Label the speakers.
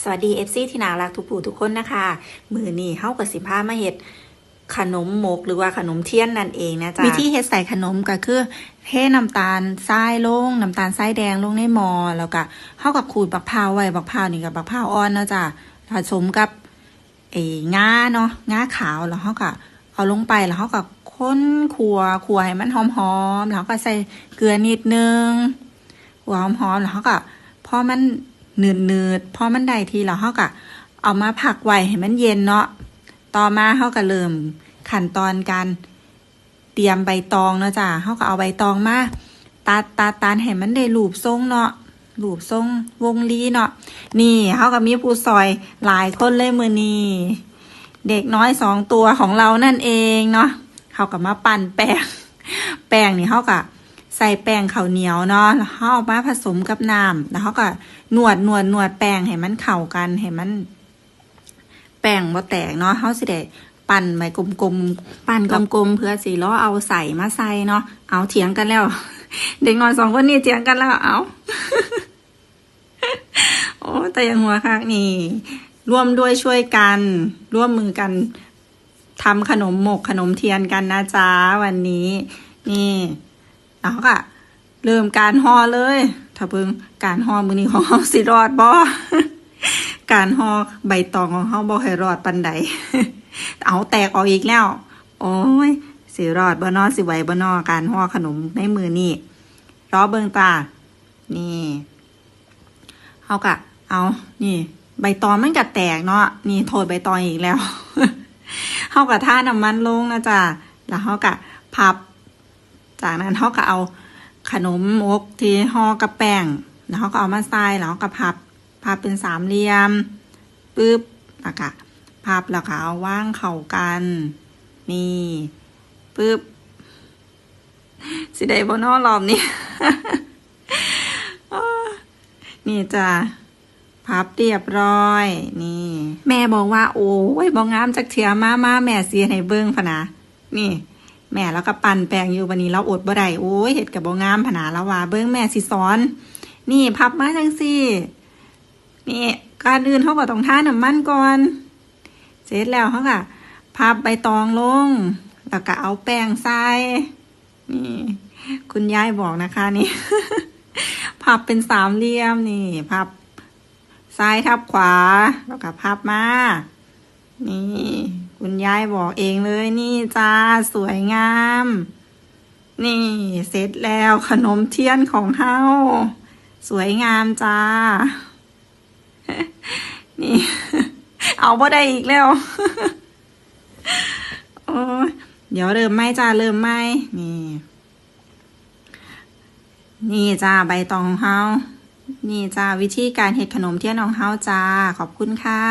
Speaker 1: สวัสดี FC ที่น่ารักทุกผู้ทุกคนนะคะ มือนี้เฮากับสิพามาเฮ็ดขนมมกหรือว่าขนมเทียนนั่นเองนะจ๊ะวิธีเฮ็ดใส่ขนมก็คือเทน้ำตาลทรายลงน้ำตาลทรายแดงลงในหม้อแล้วก็เฮากับขูดบักพร้าวไว้บักพร้าวนี่กับบักพร้าวอ่อนเนาะจ้ะผสมกับไอ้งาเนาะงาขาวแล้วเฮาก็เอาลงไปแล้วเฮาก็ค้นขัวขัวให้มันหอมๆ แล้วก็ใส่เกลือนิดนึงหัวหอมๆ แล้วเขาก็พอมัน เนืดๆพอมันได้ทีแล้วเขาก็เอามาผักไว้ให้มันเย็นเนาะต่อมาเขาก็เริ่มขั้นตอนการเตรียมใบตองเนาะจ้ะเขาก็เอาใบตองมาตัดตัดตัดให้มันได้รูปทรงเนาะรูปทรงวงลีเนาะนี่เขาก็มีผู้ซอยหลายคนเลยมือนี้เด็กน้อยสองตัวของเรานั่นเองเนาะเขาก็มาปั่นแป้งแป้งนี่เขาก็ ใส่แป้งข้าวเหนียวเนาะแล้วเขาเอามาผสมกับน้ำแล้วเขาก็นวดนวดนวดแป้งให้มันเข้ากันให้มัน แป้งบ่แตกเนาะเขาสิได้ปั่นไว้กลมๆปั่นกลมๆเพื่อสิล้อเอาใส่มาใส่เนาะเอาเถียงกันแล้ว เด็กน้อยสองคนนี้เถียงกันแล้วเอาโอ้แต่ยังหัวคักนี่ ร่วมด้วยช่วยกัน ร่วมมือกันทำขนมหมกขนมเทียนกันนะจ๊ะวันนี้ นี่ แล้วก็เริ่มการห่อเลย ถ้าเพิ่งการห่อมือนี้ของเฮาสิรอดบ่การห่อใบตองของเฮาบ่ให้รอดปันใดเอาแตกออกอีกแล้ว โอ้ยสิรอดบ่นอสิไหวบ่นอการห่อขนมในมือนี่รอเบิ่งตา นี่เฮาก็เอานี่ ใบตองมันก็แตกเนาะนี่โทษใบตองอีกแล้วเฮาก็ท่าน้ำมันลงนะจ๊ะแล้วเฮาก็พับ จากนั้นเขาก็เอาขนมมกที่ห่อกับแป้งแล้วเขาก็เอามาใส่แล้วเขาก็พับพับเป็นสามเหลี่ยมปึ๊บแล้วก็พับแล้วก็เอาว่างเข้ากันนี่ปึ๊บสิได้บนอรอบนี้นี่จ้ะพับเรียบร้อย นี่ แม่บอกว่า โอ้ยบองงามจากเทียมามาแม่เสียให้เบิ้งพะนะนี่ แม่แล้วก็ปั่นแปลงอยู่วันนี้เราอดบ่ได้โอ้ยเห็ดกับบ่งามผนาแล้วว่าเบิ้งแม่สิสอน นี่พับมาจังสินี่การอื่นเขาก็ต้องท่าน้ำมันก่อน เสร็จแล้วเขาก็พับใบตองลง แล้วก็เอาแป้งใส่นี่ คุณยายบอกนะคะนี่พับเป็นสามเหลี่ยมนี่ พับซ้ายทับขวา แล้วก็พับมา นี่ คุณยายบอกเองเลยนี่จ้าสวยงาม นี่เสร็จแล้วขนมเทียนของเฮาสวยงามจ้า นี่ เอาบ่ได้อีกแล้วโอ้เดี๋ยวเริ่มไหมจ้าเริ่มไหมนี่ นี่จ้าใบตองของเฮานี่จ้าวิธีการเฮ็ดขนมเทียนของเฮาจ้า ขอบคุณค่ะ